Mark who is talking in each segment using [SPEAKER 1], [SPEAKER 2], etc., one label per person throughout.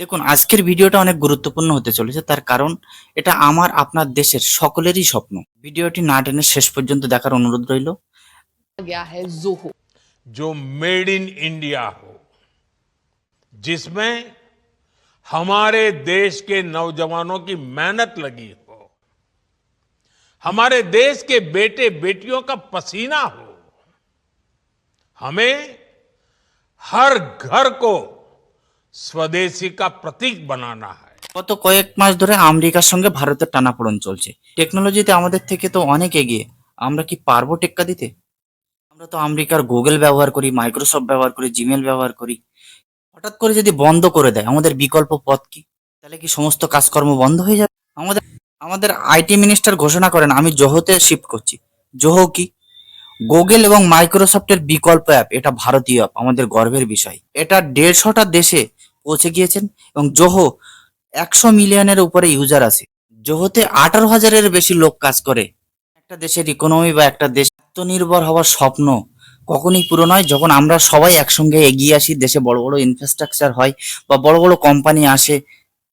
[SPEAKER 1] দেখুন আজকের ভিডিওটা অনেক গুরুত্বপূর্ণ হতে চলেছে তার কারণ এটা আমার আপনার দেশের সকলেরই স্বপ্ন ভিডিওটি না টেনে শেষ পর্যন্ত দেখার অনুরোধ রইল
[SPEAKER 2] गया है जोहो
[SPEAKER 3] जो मेड इन इंडिया हो जिसमें हमारे देश के नौजवानों की मेहनत लगी हो हमारे देश के बेटे बेटियों का पसीना हो हमें हर घर को স্বদেশী কা প্রতীক বানানা হয়
[SPEAKER 1] গত কয়েক মাস ধরে আমেরিকার সঙ্গে ভারতের টানাপোড়ন চলছে। টেকনোলজিতে আমাদের থেকে তো অনেক এগিয়ে। আমরা কি পারব টেক্কা দিতে? আমরা তো আমেরিকার গুগল ব্যবহার করি, মাইক্রোসফট ব্যবহার করি জিমেল ব্যবহার করি। হঠাৎ করে যদি বন্ধ করে দেয়, আমাদের বিকল্প পথ কি? তাহলে কি সমস্ত কাজকর্ম বন্ধ হয়ে যাবে? আমাদের আমাদের আইটি মিনিস্টার ঘোষণা করেন, আমি জহতে শিফট করছি। জহ কি? গুগল এবং মাইক্রোসফটের বিকল্প অ্যাপ এটা ভারতীয় অ্যাপ আমাদের গর্বের বিষয়। এটা দেড়শোটা দেশে পৌঁছে গিয়েছেন এবং জোহো একশো মিলিয়নের উপরে ইউজার আছে। জোহোতে আঠারো হাজারের বেশি লোক কাজ করে। একটা দেশের ইকোনমি বা একটা দেশ আত্মনির্ভর হওয়ার স্বপ্ন কখনই পূরণ হয় যখন আমরা সবাই একসঙ্গে এগিয়ে আসি, দেশে বড় বড় ইনফ্রাস্ট্রাকচার হয় বা বড় বড় কোম্পানি আসে,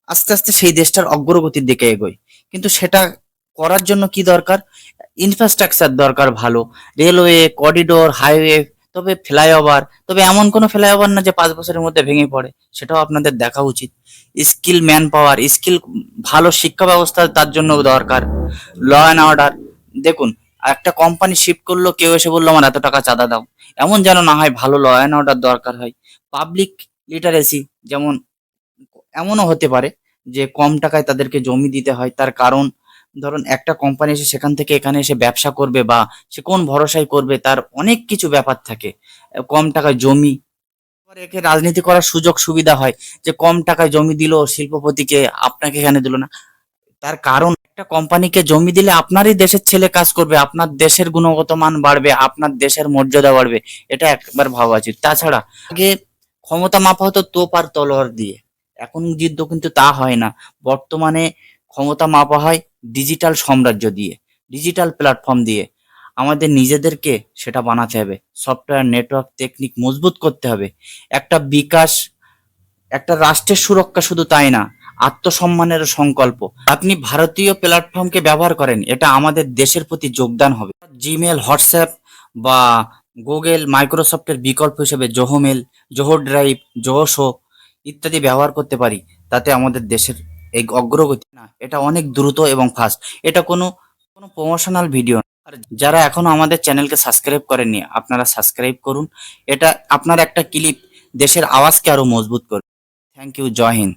[SPEAKER 1] আস্তে আস্তে সেই দেশটার অগ্রগতির দিকে এগোয়। কিন্তু সেটা করার জন্য কি দরকার? ইনফ্রাস্ট্রাকচার দরকার ভালো। রেলওয়ে করিডোর হাইওয়ে তবে ফ্লাইওভার তবে এমন কোনো ফ্লাইওভার না যে পাঁচ বছরের মধ্যে ভেঙে পড়ে, সেটাও আপনাদের দেখা উচিত। স্কিল ম্যান পাওয়ার স্কিল ভালো শিক্ষা ব্যবস্থা তার জন্য দরকার। ল অ্যান্ড অর্ডার দেখুন, একটা কোম্পানি শিফট করল, কেউ এসে বলল, আমার এত টাকা চাঁদা দাও। এমন যেন না হয় ভালো ল অ্যান্ড অর্ডার দরকার হয়। পাবলিক লিটারেসি যেমন, এমনও হতে পারে যে কম টাকায় তাদেরকে জমি দিতে হয়, তার কারণ ধরুন একটা কোম্পানি এসে সেখান থেকে এখানে এসে ব্যবসা করবে বা সে কোন ভরসায় করবে তার অনেক কিছু ব্যাপার থাকে। কম টাকায় জমি একে রাজনীতি করার সুযোগ সুবিধা হয় যে কম টাকায় জমি দিল, শিল্পপতিকে আপনাকে এখানে দিল না। তার কারণ, একটা কোম্পানিকে জমি দিলে আপনারই দেশের ছেলে কাজ করবে, আপনার দেশের গুণগত মান বাড়বে, আপনার দেশের মর্যাদা বাড়বে, এটা একবার ভাবা উচিত। তাছাড়া, আগে ক্ষমতা মাপা হতো তোপ আর তলোয়ার দিয়ে। এখন যুদ্ধ কিন্তু তা হয় না। বর্তমানে ক্ষমতা মাপা হয় ডিজিটাল সাম্রাজ্য দিয়ে ডিজিটাল প্ল্যাটফর্ম দিয়ে আমাদের নিজেদেরকে সেটা বানাতে হবে। সফটওয়্যার নেটওয়ার্ক টেকনিক মজবুত করতে হবে। একটা বিকাশ, একটা রাষ্ট্রের সুরক্ষা শুধু তাই না, আত্মসম্মানের সংকল্প। আপনি ভারতীয় প্ল্যাটফর্মকে ব্যবহার করেন, এটা আমাদের দেশের প্রতি যোগদান হবে। জিমেল হোয়াটসঅ্যাপ বা গুগল মাইক্রোসফটের বিকল্প হিসেবে জোহোমেল জোহো ড্রাইভ জোহো শো ইত্যাদি ব্যবহার করতে পারি, তাতে আমাদের দেশের এই অগ্রগতি না, এটা অনেক দ্রুত এবং ফাস্ট এটা কোনো কোনো প্রমোশনাল ভিডিও আর যারা এখনও আমাদের চ্যানেলকে সাবস্ক্রাইব করেননি, আপনারা সাবস্ক্রাইব করুন। এটা আপনার একটা ক্লিপ দেশের আওয়াজকে আরও মজবুত করবে। Thank you Jai Hind.